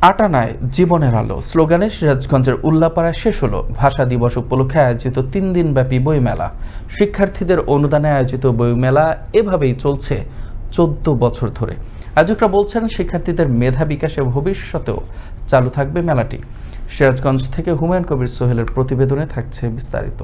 আটানায় জীবনের আলো। স্লোগানে সিরাজগঞ্জের উল্লাপাড়ায় শেষ হলো ভাষা দিবস উপলক্ষে আয়োজিত তিন দিনব্যাপী বইমেলা। শিক্ষার্থীদের অনুদানে আয়োজিত বইমেলা এভাবেই চলছে চোদ্দ বছর ধরে। আয়োজকরা বলছেন, শিক্ষার্থীদের মেধা বিকাশে ভবিষ্যতেও চালু থাকবে মেলাটি। সিরাজগঞ্জ থেকে হুমায়ুন কবির সোহেলের প্রতিবেদনে থাকছে বিস্তারিত।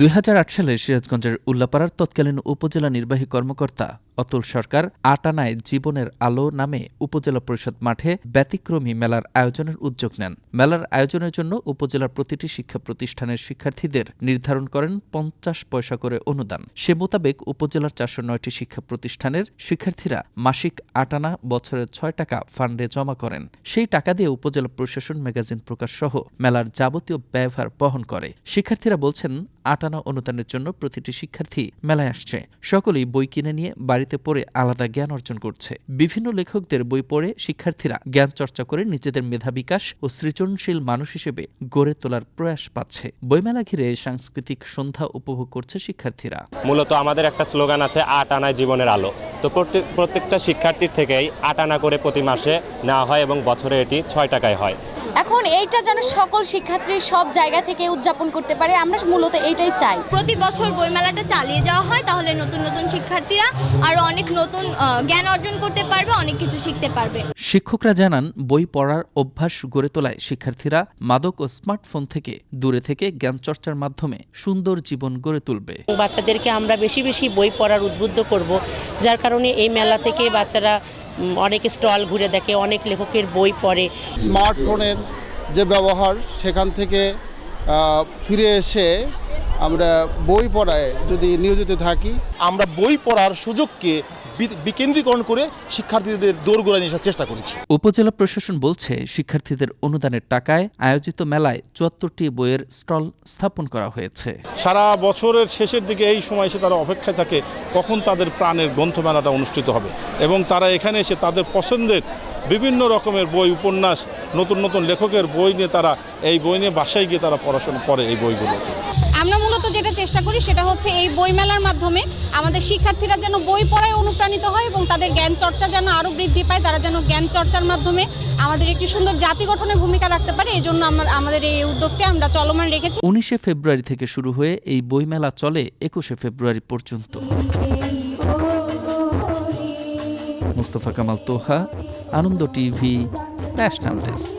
দুই হাজার আট সালে সিরাজগঞ্জের উল্লাপাড়ার তৎকালীন উপজেলা নির্বাহী কর্মকর্তা অতুল সরকার আটানায় জীবনের আলো নামে উপজেলা পরিষদ মাঠে ব্যতিক্রমী মেলার আয়োজনের উদ্যোগ নেন। মেলার আয়োজনের জন্য উপজেলার প্রতিটি শিক্ষা প্রতিষ্ঠানের শিক্ষার্থীদের নির্ধারণ করেন পঞ্চাশ পয়সা করে অনুদান। সে মোতাবেক উপজেলার চারশো নয়টি শিক্ষা প্রতিষ্ঠানের শিক্ষার্থীরা মাসিক আটানা বছরের ছয় টাকা ফান্ডে জমা করেন। সেই টাকা দিয়ে উপজেলা প্রশাসন ম্যাগাজিন প্রকাশ সহ মেলার যাবতীয় ব্যয়ভার বহন করে। শিক্ষার্থীরা বলছেন আটানা অনুদানের জন্য প্রতিটি শিক্ষার্থী মেলায় আসছে। সকলেই বই কিনে নিয়ে বাড়িতে পড়ে আলাদা জ্ঞান অর্জন করছে। বিভিন্ন লেখকদের বই পড়ে শিক্ষার্থীরা জ্ঞান চর্চা করে নিজেদের মেধা বিকাশ ও সৃজনশীল মানুষ হিসেবে গড়ে তোলার প্রয়াস পাচ্ছে। বইমেলা ঘিরে সাংস্কৃতিক সন্ধ্যা উপভোগ করছে শিক্ষার্থীরা। মূলত আমাদের একটা স্লোগান আছে আট আনায় জীবনের আলো। তো প্রত্যেক প্রত্যেকটা শিক্ষার্থীর থেকেই আট আনা করে প্রতি মাসে নেওয়া হয় এবং বছরে এটি ছয় টাকায় হয়। এখন এইটা যেন সকল শিক্ষার্থী সব জায়গা থেকে উদযাপন করতে পারে আমরা মূলত এইটাই চাই। প্রতি বছর বইমেলাটা চালিয়ে যাওয়া হয় তাহলে নতুন নতুন শিক্ষার্থীরা আরও অনেক নতুন জ্ঞান অর্জন করতে পারবে অনেক কিছু শিখতে পারবে। শিক্ষকরা জানান বই পড়ার অভ্যাস গড়ে তোলায় শিক্ষার্থীরা মাদক ও স্মার্টফোন থেকে দূরে থেকে জ্ঞান চর্চার মাধ্যমে সুন্দর জীবন গড়ে তুলবে। বাচ্চাদেরকে আমরা বেশি বেশি বই পড়ার উদ্বুদ্ধ করব যার কারণে এই মেলা থেকে বাচ্চারা অনেক স্টল ঘুরে দেখে অনেক লেখকের বই পড়ে। স্মার্টফোনের যে ব্যবহার সেখান থেকে ফিরে এসে আমরা বই পড়ায় যদি নিয়োজিত থাকি আমরা বই পড়ার সুযোগকে বিকেন্দ্রীকরণ করে শিক্ষার্থীদের দৌড়গোড়ায় নিয়ে আসার চেষ্টা করেছি। উপজেলা প্রশাসন বলছে শিক্ষার্থীদের অনুদানের টাকায় আয়োজিত মেলায় চুয়াত্তরটি বইয়ের স্টল স্থাপন করা হয়েছে। সারা বছরের শেষের দিকে এই সময় এসে তারা অপেক্ষায় থাকে কখন তাদের প্রাণের গ্রন্থমেলাটা অনুষ্ঠিত হবে এবং তারা এখানে এসে তাদের পছন্দের বিভিন্ন রকমের বই উপন্যাস নতুন নতুন লেখকের বই নিয়ে তারা এই বই নিয়ে বাসায় গিয়ে তারা পড়াশোনা করে এই বইগুলোতে। আমরা চেষ্টা করি, সেটা হচ্ছে এই বইমেলার মাধ্যমে আমাদের শিক্ষার্থীরা যেন বই পড়ায় অনুপ্রাণিত হয় এবং তাদের জ্ঞান চর্চা যেন আরও বৃদ্ধি পায়। তারা যেন জ্ঞান চর্চার মাধ্যমে আমাদের একটি সুন্দর জাতি গঠনে ভূমিকা রাখতে পারে, এই জন্য আমাদের এই উদ্যোগটি আমরা চলমান রেখেছি। উনিশে ফেব্রুয়ারি থেকে শুরু হয়ে এই বইমেলা চলে একুশে ফেব্রুয়ারি পর্যন্ত। Mustafa Kamal Toha, Ananda TV, national desk.